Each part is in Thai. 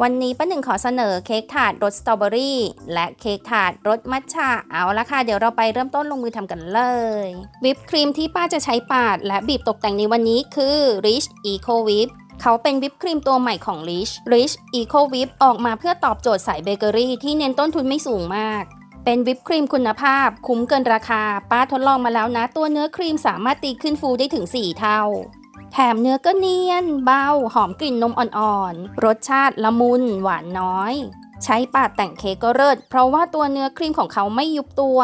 วันนี้ป้าหนึ่งขอเสนอเค้กถาดรสสตรอเบอรี่และเค้กถาดรสมัทฉะเอาละค่ะ เดี๋ยวเราไปเริ่มต้นลงมือทำกันเลย วิปครีมที่ป้าจะใช้ปาด และบีบตกแต่งในวันนี้คือ Rich Eco Whip เขาเป็นวิปครีมตัวใหม่ของ Rich Rich Eco Whip ออกมาเพื่อตอบโจทย์สายเบเกอรี่ที่เน้นต้นทุนไม่สูงมากเป็นวิปครีมคุณภาพ คุ้มเกินราคา ป้าทดลองมาแล้วนะ ตัวเนื้อครีมสามารถตีขึ้นฟูได้ถึง 4 เท่า แถมเนื้อก็เนียน เบา หอมกลิ่นนมอ่อนๆ รสชาติละมุน หวานน้อย ใช้ปาดแต่งเค้กก็เลิศเพราะว่าตัวเนื้อครีมของเขาไม่ยุบตัว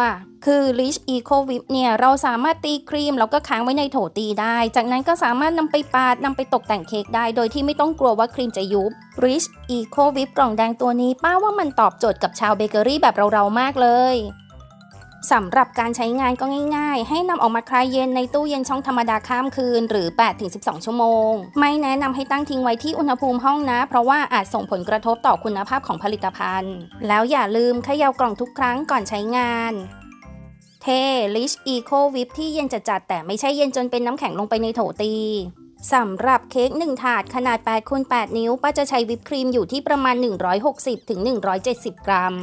คือ Rich Eco Whip เนี่ยเราสามารถตีครีมแล้วก็ค้างไว้ในโถตีได้ จากนั้นก็สามารถนำไปปาดนำไปตกแต่งเค้กได้ โดยที่ไม่ต้องกลัวว่าครีมจะยุบ Rich Eco Whip กล่องแดงตัวนี้ป้าว่ามันตอบโจทย์กับชาวเบเกอรี่แบบเราๆมากเลย สำหรับการใช้งานก็ง่ายๆ ให้นำออกมาคลายเย็นในตู้เย็นช่องธรรมดาข้ามคืน หรือ 8-12 ชั่วโมง ไม่แนะนำให้ตั้งทิ้งไว้ที่อุณหภูมิห้องนะ เพราะว่าอาจส่งผลกระทบต่อคุณภาพของผลิตภัณฑ์ แล้วอย่าลืมเขย่ากล่องทุกครั้งก่อนใช้งานเท Rich Eco Whip ที่เย็นจัดๆแต่ไม่ใช่เย็นจนเป็นน้ำแข็งลงไปในโถตีสำหรับเค้ก1ถาดขนาด8คูณ8นิ้วป้าจะใช้วิปครีมอยู่ที่ประมาณ 160-170 กรัม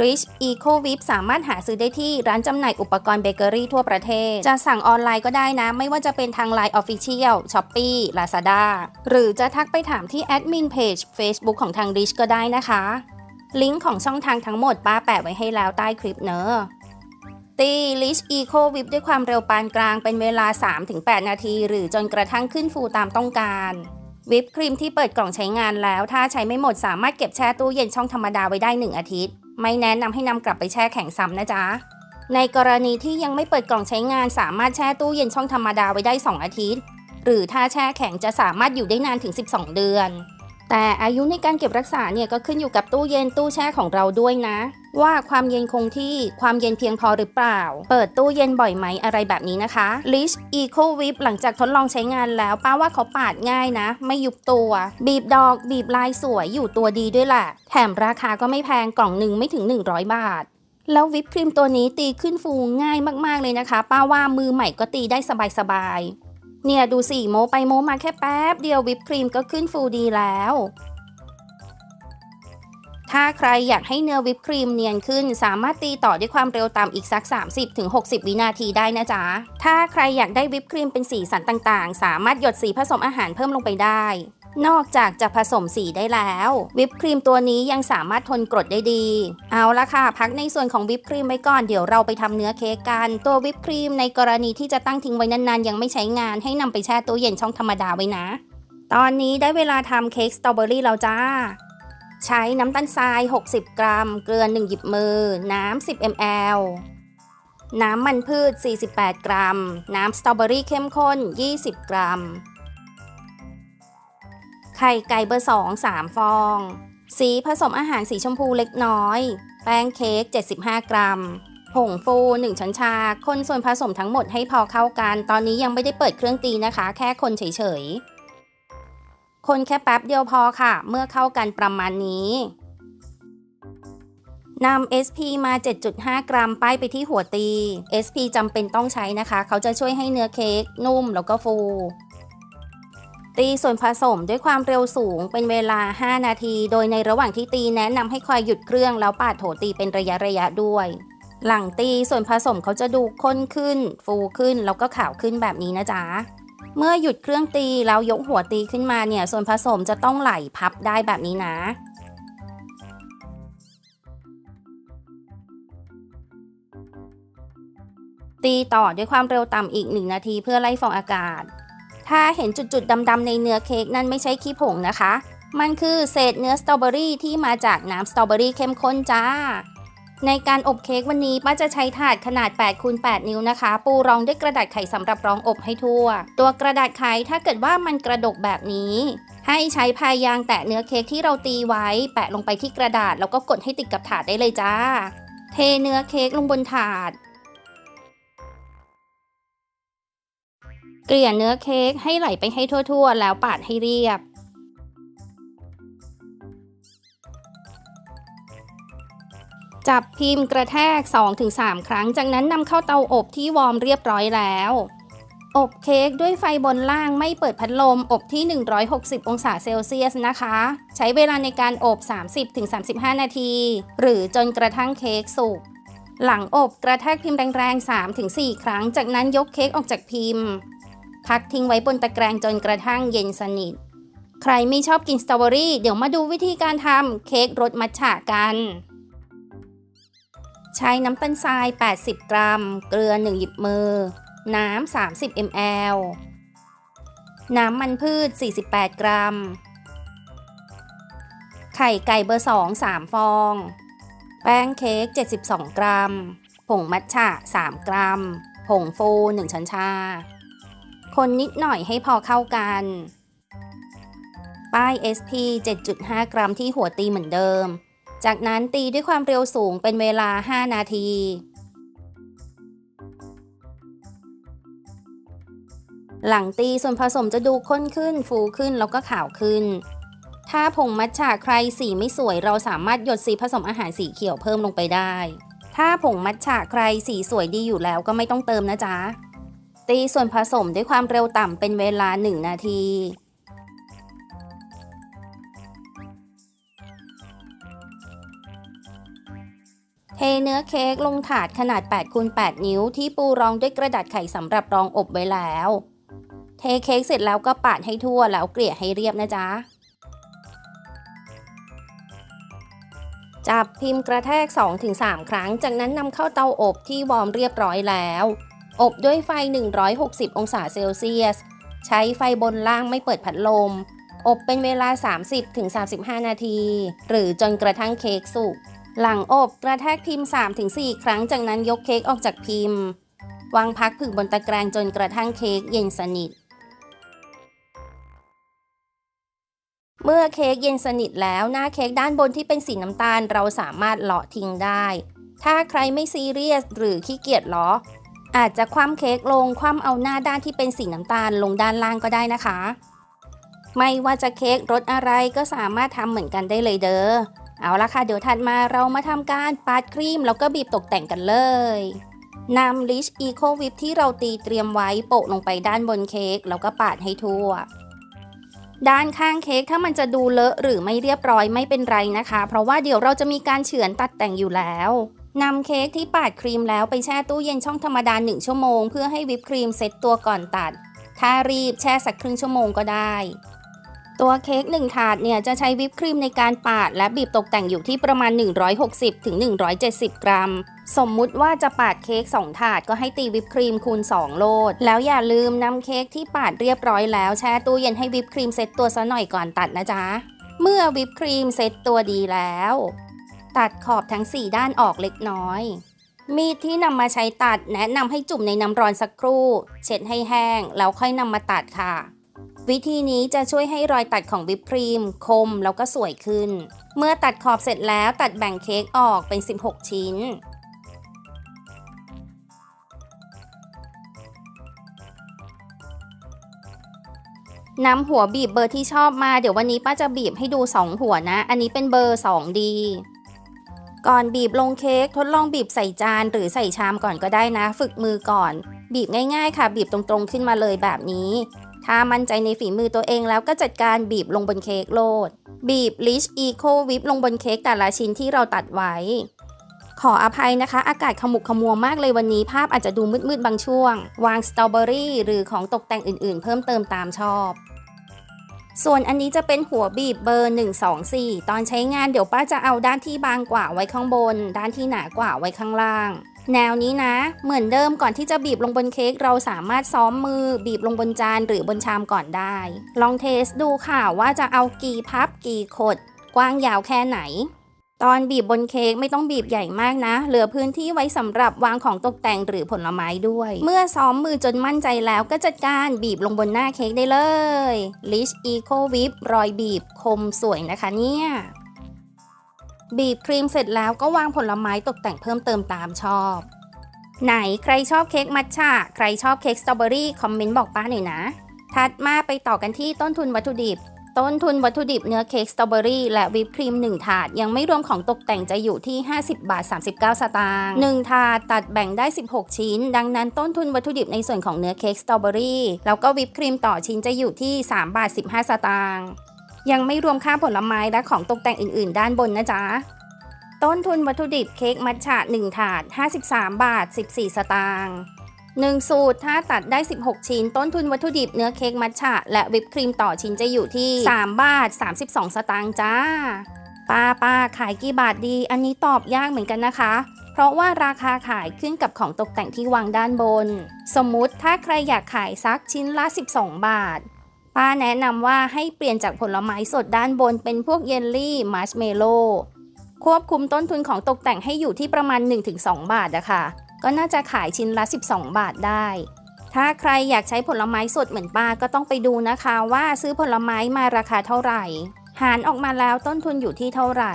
Rich Eco Whip สามารถหาซื้อได้ที่ร้านจำหน่ายอุปกรณ์เบเกอรี่ทั่วประเทศ จะสั่งออนไลน์ก็ได้นะ ไม่ว่าจะเป็นทาง Line Official Shopee Lazada หรือจะทักไปถามที่แอดมินเพจ Facebook ของทาง Rich ก็ได้นะคะ ลิงก์ของช่องทางทั้งหมดป้าแปะไว้ให้แล้วใต้คลิปเนอะตี Rich Eco Whip ด้วยความเร็วปานกลางเป็นเวลา 3-8 นาที หรือจนกระทั่งขึ้นฟูตามต้องการวิปครีมที่เปิดกล่องใช้งานแล้ว ถ้าใช้ไม่หมดสามารถเก็บแช่ตู้เย็นช่องธรรมดาไว้ได้ 1 อาทิตย์ ไม่แนะนำให้นำกลับไปแช่แข็งซ้ำนะจ๊ะ ในกรณีที่ยังไม่เปิดกล่องใช้งานสามารถแช่ตู้เย็นช่องธรรมดาไว้ได้ 2 อาทิตย์ หรือถ้าแช่แข็งจะสามารถอยู่ได้นานถึง 12 เดือน แต่อายุในการเก็บรักษาเนี่ยก็ขึ้นอยู่กับตู้เย็นตู้แช่ของเราด้วยนะ ว่าความเย็นคงที่ความเย็นเพียงพอหรือเปล่า เปิดตู้เย็นบ่อยไหมอะไรแบบนี้นะคะ Rich Eco Whip หลังจากทดลองใช้งานแล้วป้าว่าเขาปาดง่ายนะ ไม่ยุบตัว บีบดอก บีบลายสวยอยู่ตัวดีด้วยแหละแถมราคาก็ไม่แพงกล่องหนึ่งไม่ถึง 100 บาทแล้ววิปครีมตัวนี้ตีขึ้นฟูง่ายมากๆเลยนะคะ ป้าว่ามือใหม่ก็ตีได้สบายๆ เนี่ยดูสิโมไปโมมาแค่แป๊บเดียววิปครีมก็ขึ้นฟูดีแล้ว ถ้าใครอยากให้เนื้อวิปครีมเนียนขึ้น สามารถตีต่อด้วยความเร็วต่ำอีกสัก 30-60 วินาทีได้นะจ๊ะ ถ้าใครอยากได้วิปครีมเป็นสีสันต่างๆ สามารถหยดสีผสมอาหารเพิ่มลงไปได้ นอกจากจะผสมสีได้แล้ว วิปครีมตัวนี้ยังสามารถทนกรดได้ดี เอาละค่ะ พักในส่วนของวิปครีมไว้ก่อน เดี๋ยวเราไปทำเนื้อเค้กกัน ตัววิปครีมในกรณีที่จะตั้งทิ้งไว้นานๆ ยังไม่ใช้งานให้นำไปแช่ตู้เย็นช่องธรรมดาไว้นะ ตอนนี้ได้เวลาทำเค้กสตรอเบอรี่แล้วจ้า ใช้น้ำตาลทราย 60 กรัม เกลือ1หยิบมือ น้ำ10 ml น้ำมันพืช 48 กรัม น้ำสตรอเบอรี่เข้มข้น 20 กรัม ไข่ไก่เบอร์ 2 3 ฟอง สีผสมอาหารสีชมพูเล็กน้อย แป้งเค้ก 75 กรัม ผงฟู 1 ช้อนชา คนส่วนผสมทั้งหมดให้พอเข้ากัน ตอนนี้ยังไม่ได้เปิดเครื่องตีนะคะ แค่คนเฉยๆ คนแค่แป๊บเดียวพอค่ะ เมื่อเข้ากันประมาณนี้นำ SP มา 7.5 กรัม ป้ายไปที่หัวตี SP จำเป็นต้องใช้นะคะ เขาจะช่วยให้เนื้อเค้กนุ่มแล้วก็ฟู ตีส่วนผสมด้วยความเร็วสูงเป็นเวลา 5 นาที โดยในระหว่างที่ตีแนะนำให้คอยหยุดเครื่องแล้วปาดโถตีเป็นระยะระยะด้วย หลังตีส่วนผสมเขาจะดูข้นขึ้น ฟูขึ้นแล้วก็ขาวขึ้นแบบนี้นะจ๊ะเมื่อหยุดเครื่องตีแล้วยกหัวตีขึ้นมาเนี่ยส่วนผสมจะต้องไหลพับได้แบบนี้นะ ตีต่อด้วยความเร็วต่ำอีก 1 นาทีเพื่อไล่ฟองอากาศ ถ้าเห็นจุดๆดำๆในเนื้อเค้กนั่นไม่ใช่ขี้ผงนะคะ มันคือเศษเนื้อสตรอเบอรี่ที่มาจากน้ำสตรอเบอรี่เข้มข้นจ้า ในการอบเค้กวันนี้ป้าจะใช้ถาดขนาด8คูณ8นิ้วนะคะ ปูรองด้วยกระดาษไขสำหรับรองอบให้ทั่ว ตัวกระดาษไขถ้าเกิดว่ามันกระดกแบบนี้ ให้ใช้พายยางแตะเนื้อเค้กที่เราตีไว้ แปะลงไปที่กระดาษแล้วก็กดให้ติดกับถาดได้เลยจ้า เทเนื้อเค้กลงบนถาด เกลี่ยเนื้อเค้กให้ไหลไปให้ทั่วๆ แล้วปาดให้เรียบ จับพิมพ์กระแทก 2-3 ครั้ง จากนั้นนำเข้าเตาอบที่วอร์มเรียบร้อยแล้ว อบเค้กด้วยไฟบนล่างไม่เปิดพัดลม อบที่ 160 องศาเซลเซียสนะคะ ใช้เวลาในการอบ 30-35 นาที หรือจนกระทั่งเค้กสุกหลังอบกระแทกพิมพ์แรงๆ 3-4 ครั้ง จากนั้นยกเค้กออกจากพิมพ์ พักทิ้งไว้บนตะแกรงจนกระทั่งเย็นสนิท ใครไม่ชอบกินสตรอเบอรี่เดี๋ยวมาดูวิธีการทำเค้กรสมัทฉะกัน ใช้น้ำตาลทราย 80 กรัม เกลือ 1 หยิบมือ น้ำ 30 ml น้ำมันพืช 48 กรัม ไข่ไก่เบอร์ 2 3 ฟอง แป้งเค้ก 72 กรัม ผงมัทฉะ 3 กรัม ผงฟู 1 ช้อนชา คนนิดหน่อยให้พอเข้ากัน ป้าย SP 7.5 กรัมที่หัวตีเหมือนเดิม จากนั้นตีด้วยความเร็วสูงเป็นเวลา 5 นาทีหลังตีส่วนผสมจะดูข้นขึ้นฟูขึ้นแล้วก็ขาวขึ้น ถ้าผงมัทฉะใครสีไม่สวยเราสามารถหยดสีผสมอาหารสีเขียวเพิ่มลงไปได้ ถ้าผงมัทฉะใครสีสวยดีอยู่แล้วก็ไม่ต้องเติมนะจ๊ะ ตีส่วนผสมด้วยความเร็วต่ำเป็นเวลา 1 นาที เทเนื้อเค้กลงถาดขนาด8คูณ8นิ้วที่ปูรองด้วยกระดาษไขสำหรับรองอบไว้แล้ว เทเค้กเสร็จแล้วก็ปาดให้ทั่วแล้วเกลี่ยให้เรียบนะจ๊ะจับพิมพ์กระแทก 2-3 ครั้ง จากนั้นนำเข้าเตาอบที่วอร์มเรียบร้อยแล้ว อบด้วยไฟ 160 องศาเซลเซียส ใช้ไฟบนล่างไม่เปิดพัดลม อบเป็นเวลา 30-35 นาที หรือจนกระทั่งเค้กสุก หลังอบกระแทกพิมพ์ 3-4 ครั้งจากนั้นยกเค้กออกจากพิมพ์ วางพักผึ่งบนตะแกรงจนกระทั่งเค้กเย็นสนิท เมื่อเค้กเย็นสนิทแล้วหน้าเค้กด้านบนที่เป็นสีน้ำตาลเราสามารถเลาะทิ้งได้ ถ้าใครไม่ซีเรียสหรือขี้เกียจเลาะ อาจจะคว่ำเค้กลงคว่ำเอาหน้าด้านที่เป็นสีน้ำตาลลงด้านล่างก็ได้นะคะ ไม่ว่าจะเค้กรสอะไรก็สามารถทำเหมือนกันได้เลยเด้อเอาละค่ะเดี๋ยวถัดมาเรามาทำการปาดครีมแล้วก็บีบตกแต่งกันเลยนำลิชอีโควิปที่เราตีเตรียมไว้โปะลงไปด้านบนเค้กแล้วก็ปาดให้ทั่ว ด้านข้างเค้กถ้ามันจะดูเลอะหรือไม่เรียบร้อยไม่เป็นไรนะคะ เพราะว่าเดี๋ยวเราจะมีการเฉือนตัดแต่งอยู่แล้ว นำเค้กที่ปาดครีมแล้วไปแช่ตู้เย็นช่องธรรมดา 1 ชั่วโมง เพื่อให้วิปครีมเซ็ตตัวก่อนตัด ถ้ารีบแช่สักครึ่งชั่วโมงก็ได้ ตัวเค้ก1ถาดเนี่ยจะใช้วิปครีมในการปาด และบีบตกแต่งอยู่ที่ประมาณ 160ถึง170 กรัม สมมุติว่าจะปาดเค้ก2ถาดก็ให้ตีวิปครีมคูณ 2 โลด แล้วอย่าลืมนำเค้กที่ปาดเรียบร้อยแล้วแช่ตู้เย็นให้วิปครีมเซ็ตตัวซะหน่อยก่อนตัดนะจ๊ะ เมื่อวิปครีมเซ็ตตัวดีแล้ว ตัดขอบทั้ง 4 ด้านออกเล็กน้อย มีดที่นำมาใช้ตัดแนะนำให้จุ่มในน้ำร้อนสักครู่ เช็ดให้แห้ง แล้วค่อยนำมาตัดค่ะ วิธีนี้จะช่วยให้รอยตัดของวิปครีม คมแล้วก็สวยขึ้น เมื่อตัดขอบเสร็จแล้วตัดแบ่งเค้กออกเป็น 16 ชิ้นนำหัวบีบเบอร์ที่ชอบมาเดี๋ยววันนี้ป้าจะบีบให้ดู 2 หัวนะ อันนี้เป็นเบอร์2ดี ก่อนบีบลงเค้กทดลองบีบใส่จานหรือใส่ชามก่อนก็ได้นะ ฝึกมือก่อน บีบง่ายๆค่ะ บีบตรงๆขึ้นมาเลยแบบนี้ ถ้ามั่นใจในฝีมือตัวเองแล้วก็จัดการบีบลงบนเค้กโลด บีบ Rich Eco Whip ลงบนเค้กแต่ละชิ้นที่เราตัดไว้ ขออภัยนะคะ อากาศขมุกขมัวมากเลยวันนี้ภาพอาจจะดูมืดๆบางช่วง วางสตรอเบอรี่หรือของตกแต่งอื่นๆ เพิ่มเติมตามชอบ ส่วนอันนี้จะเป็นหัวบีบเบอร์ 124 ตอนใช้งานเดี๋ยวป้าจะเอาด้านที่บางกว่าไว้ข้างบน ด้านที่หนากว่าไว้ข้างล่าง แนวนี้นะ เหมือนเดิมก่อนที่จะบีบลงบนเค้กเราสามารถซ้อมมือ บีบลงบนจานหรือบนชามก่อนได้ ลองเทสดูค่ะว่าจะเอากี่พับกี่ขด กว้างยาวแค่ไหน ตอนบีบบนเค้กไม่ต้องบีบใหญ่มากนะ เหลือพื้นที่ไว้สำหรับวางของตกแต่งหรือผลไม้ด้วย เมื่อซ้อมมือจนมั่นใจแล้วก็จัดการบีบลงบนหน้าเค้กได้เลย Rich Eco Whip รอยบีบคมสวยนะคะเนี่ยบีบครีมเสร็จแล้วก็วางผลไม้ตกแต่งเพิ่มเติมตามชอบ ไหนใครชอบเค้กมัทฉะใครชอบเค้กสตรอเบอรี่คอมเมนต์บอกป้าหน่อยนะ ถัดมาไปต่อกันที่ต้นทุนวัตถุดิบ ต้นทุนวัตถุดิบเนื้อเค้กสตรอเบอรี่และวิปครีม 1 ถาด ยังไม่รวมของตกแต่งจะอยู่ที่ 50 บาท 39 สตางค์1ถาดตัดแบ่งได้ 16 ชิ้น ดังนั้นต้นทุนวัตถุดิบในส่วนของเนื้อเค้กสตรอเบอรี่แล้วก็วิปครีมต่อชิ้นจะอยู่ที่ 3 บาท 15 สตางค์ยังไม่รวมค่าผลไม้และของตกแต่งอื่น ๆ ด้านบนนะจ๊ะต้นทุนวัตถุดิบเค้กมัทฉะ1ถาด 53 บาท 14 สตางค์ 1 สูตร ถ้าตัดได้ 16 ชิ้น ต้นทุนวัตถุดิบเนื้อเค้กมัทฉะ และวิปครีมต่อชิ้นจะอยู่ที่ 3 บาท 32 สตางค์จ้า ป้าป้าขายกี่บาทดี อันนี้ตอบยากเหมือนกันนะคะ เพราะว่าราคาขายขึ้นกับของตกแต่งที่วางด้านบน สมมุติถ้าใครอยากขายสักชิ้นละ 12 บาท ป้าแนะนำว่าให้เปลี่ยนจากผลไม้สดด้านบนเป็นพวกเยลลี่มัชเมลโล่ควบคุมต้นทุนของตกแต่งให้อยู่ที่ประมาณ 1-2 บาทอะคะ ก็น่าจะขายชิ้นละ 12 บาทได้ ถ้าใครอยากใช้ผลไม้สดเหมือนป้าก็ต้องไปดูนะคะว่าซื้อผลไม้มาราคาเท่าไหร่ หารออกมาแล้วต้นทุนอยู่ที่เท่าไหร่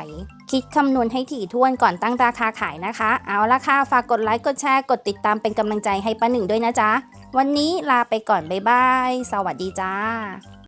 คิดคำนวณให้ถี่ถ้วนก่อนตั้งราคาขายนะคะ เอาละค่ะ ฝากกดไลค์ กดแชร์ กดติดตามเป็นกำลังใจให้ป้าหนึ่งด้วยนะจ๊ะ วันนี้ลาไปก่อน บ๊ายบาย สวัสดีจ้า